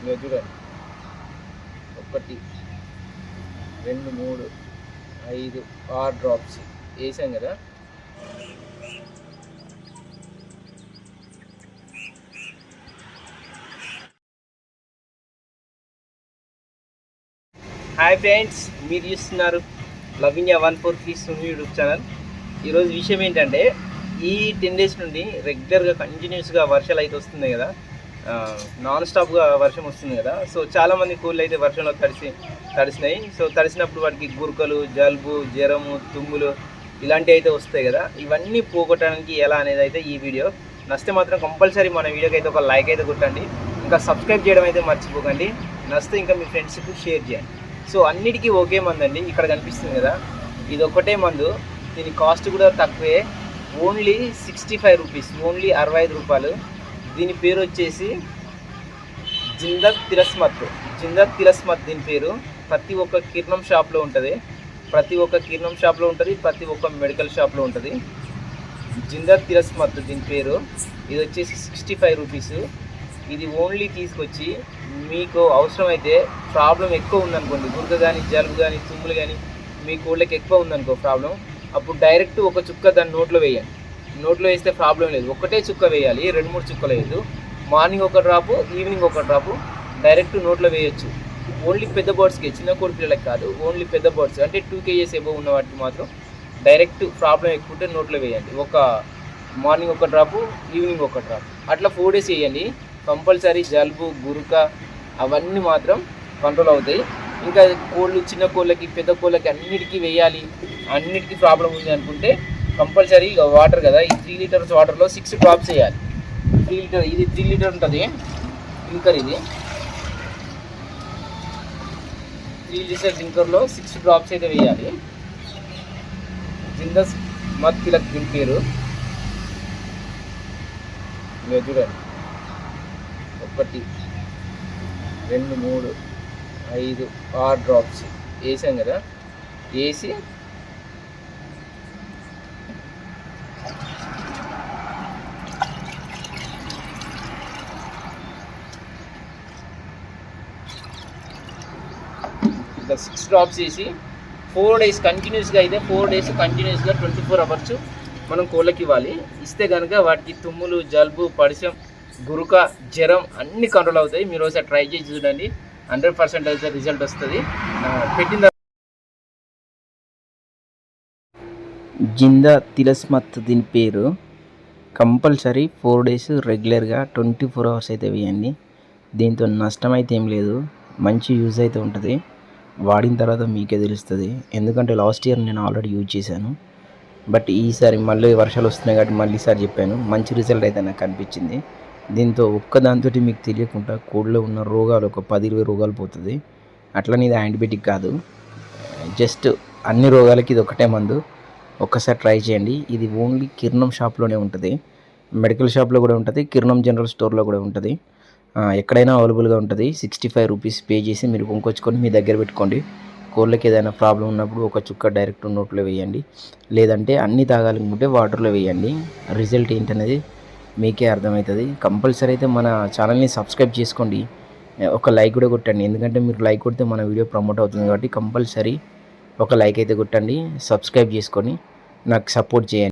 ఇక చూడండి ఒకటి రెండు మూడు ఐదు ఆరు డ్రాప్స్ వేసాం కదా? హాయ్ ఫ్రెండ్స్ మీరు చూస్తున్నారు లవిన్యా వన్ ఫోర్ త్రీ సున్ యూట్యూబ్ ఛానల్ ఈరోజు విషయం ఏంటంటే ఈ టెన్ డేస్ నుండి రెగ్యులర్గా కంటిన్యూస్గా వర్షాలు అయితే వస్తున్నాయి కదా. నాన్ స్టాప్గా వర్షం వస్తుంది కదా. సో చాలామంది కోళ్ళు అయితే వర్షంలో తడిసి తడిసినాయి. సో తడిసినప్పుడు వాటికి గురుకలు జలుబు జ్వరము తుమ్ములు ఇలాంటివి అయితే వస్తాయి కదా. ఇవన్నీ పోగొట్టడానికి ఎలా అనేది అయితే ఈ వీడియో. నచ్చితే మాత్రం కంపల్సరీ మన వీడియోకి అయితే ఒక లైక్ అయితే కొట్టండి. ఇంకా సబ్స్క్రైబ్ చేయడం అయితే మర్చిపోకండి. నచ్చితే ఇంకా మీ ఫ్రెండ్స్కి షేర్ చేయండి. సో అన్నిటికీ ఒకే మందు అండి. ఇక్కడ కనిపిస్తుంది కదా. ఇది ఒకటే మందు. దీని కాస్ట్ కూడా తక్కువే. Only sixty five rupees only అరవై ఐదు రూపాయలు. దీని పేరు వచ్చేసి జిందక్ తిరస్మత్. జిందక్ తిరస్మత్ దీని పేరు. ప్రతి ఒక్క కిరణం షాప్లో ఉంటుంది. ప్రతి ఒక్క కిరణం షాప్లో ఉంటుంది. ప్రతి ఒక్క మెడికల్ షాప్లో ఉంటుంది. జిందత్ తిరస్మత్ దీని పేరు. ఇది వచ్చేసి సిక్స్టీ ఫైవ్ రూపీస్. ఇది ఓన్లీ తీసుకొచ్చి మీకు అవసరమైతే ప్రాబ్లం ఎక్కువ ఉందనుకోండి గురుక కానీ జలుబు కానీ తుమ్ములు కానీ మీ కోళ్ళకి ఎక్కువ ఉందనుకో ప్రాబ్లం అప్పుడు డైరెక్ట్ ఒక చుక్క దాన్ని నోట్లో వేయండి. నోట్లో వేస్తే ప్రాబ్లం లేదు. ఒకటే చుక్క వేయాలి. రెండు మూడు చుక్కలు వేయద్దు. మార్నింగ్ ఒక డ్రాపు ఈవినింగ్ ఒక డ్రాపు డైరెక్ట్ నోట్లో వేయొచ్చు. ఓన్లీ పెద్ద బర్డ్స్కి చిన్న కోడి పిల్లలకి కాదు. ఓన్లీ పెద్ద బర్డ్స్ అంటే టూ కేజీస్ ఎబో ఉన్న వాటికి మాత్రం డైరెక్ట్ ప్రాబ్లం ఎక్కువ ఉంటే నోట్లో వేయండి. ఒక మార్నింగ్ ఒక డ్రాపు ఈవినింగ్ ఒక డ్రాప్ అట్లా ఫోర్ డేస్ వేయండి. కంపల్సరీ జలుబు గురుక అవన్నీ మాత్రం కంట్రోల్ అవుతాయి. ఇంకా కోళ్ళు చిన్న కోళ్ళకి పెద్ద కోళ్ళకి అన్నిటికీ వేయాలి. అన్నిటికీ ప్రాబ్లం ఉంది అనుకుంటే కంపల్సరీ వాటర్ కదా. ఈ త్రీ లీటర్స్ వాటర్లో సిక్స్ డ్రాప్స్ వేయాలి. త్రీ లీటర్ ఇది త్రీ లీటర్ ఉంటుంది. డ్రింకర్ ఇది. త్రీ లీటర్ డ్రింకర్లో సిక్స్ డ్రాప్స్ అయితే వేయాలి. జిందస్ మత్ తిలక్ దీని పేరు. చూడండి. ఒకటి రెండు మూడు ఐదు ఆరు డ్రాప్స్ వేసాం కదా. వేసి ఇంకా సిక్స్ డ్రాప్స్ వేసి ఫోర్ డేస్ కంటిన్యూస్గా అయితే ఫోర్ డేస్ కంటిన్యూస్గా ట్వంటీ ఫోర్ అవర్స్ మనం కోళ్ళకి ఇవ్వాలి. ఇస్తే కనుక వాటికి తుమ్ములు జలుబు పడిశం గురుక జ్వరం అన్ని కంట్రోల్ అవుతాయి. మీరు ఒకసారి ట్రై చేసి చూడండి. హండ్రెడ్ పర్సెంట్ అయితే రిజల్ట్ వస్తుంది. పెట్టిన తర్వాత జిందా తిలస్మత్ దీని పేరు. కంపల్సరీ ఫోర్ డేస్ రెగ్యులర్గా ట్వంటీ ఫోర్ అవర్స్ అయితే వేయండి. దీంతో నష్టం అయితే ఏం లేదు. మంచి యూజ్ అయితే ఉంటుంది. వాడిన తర్వాత మీకే తెలుస్తుంది. ఎందుకంటే లాస్ట్ ఇయర్ నేను ఆల్రెడీ యూజ్ చేశాను. బట్ ఈసారి మళ్ళీ వర్షాలు వస్తున్నాయి కాబట్టి మళ్ళీ ఈసారి చెప్పాను. మంచి రిజల్ట్ అయితే నాకు అనిపించింది. దీంతో ఒక్కదాంతో మీకు తెలియకుండా కోడిలో ఉన్న రోగాలు ఒక పది ఇరవై రోగాలు పోతుంది. అట్లనే ఇది యాంటీబయాటిక్ కాదు. జస్ట్ అన్ని రోగాలకి ఇది ఒకటే మందు. ఒక్కసారి ట్రై చేయండి. ఇది ఓన్లీ కిరణం షాప్లోనే ఉంటుంది. మెడికల్ షాప్లో కూడా ఉంటుంది. కిరణం జనరల్ స్టోర్లో కూడా ఉంటుంది. ఎక్కడైనా అవైలబుల్గా ఉంటుంది. సిక్స్టీ ఫైవ్ రూపీస్ పే చేసి మీరు కొనుక్కొచ్చుకొని మీ దగ్గర పెట్టుకోండి. కోళ్ళకి ఏదైనా ప్రాబ్లం ఉన్నప్పుడు ఒక చుక్క డైరెక్ట్ నోట్లో వేయండి. లేదంటే అన్ని తాగాలనుకుంటే వాటర్లో వేయండి. రిజల్ట్ ఏంటనేది మీకే అర్థమవుతుంది. కంపల్సరీ అయితే మన ఛానల్ని సబ్స్క్రైబ్ చేసుకోండి. ఒక లైక్ కూడా కొట్టండి. ఎందుకంటే మీరు లైక్ కొడితే మన వీడియో ప్రమోట్ అవుతుంది కాబట్టి కంపల్సరీ ఒక లైక్ అయితే కొట్టండి. సబ్స్క్రైబ్ చేసుకొని నాకు సపోర్ట్ చేయండి.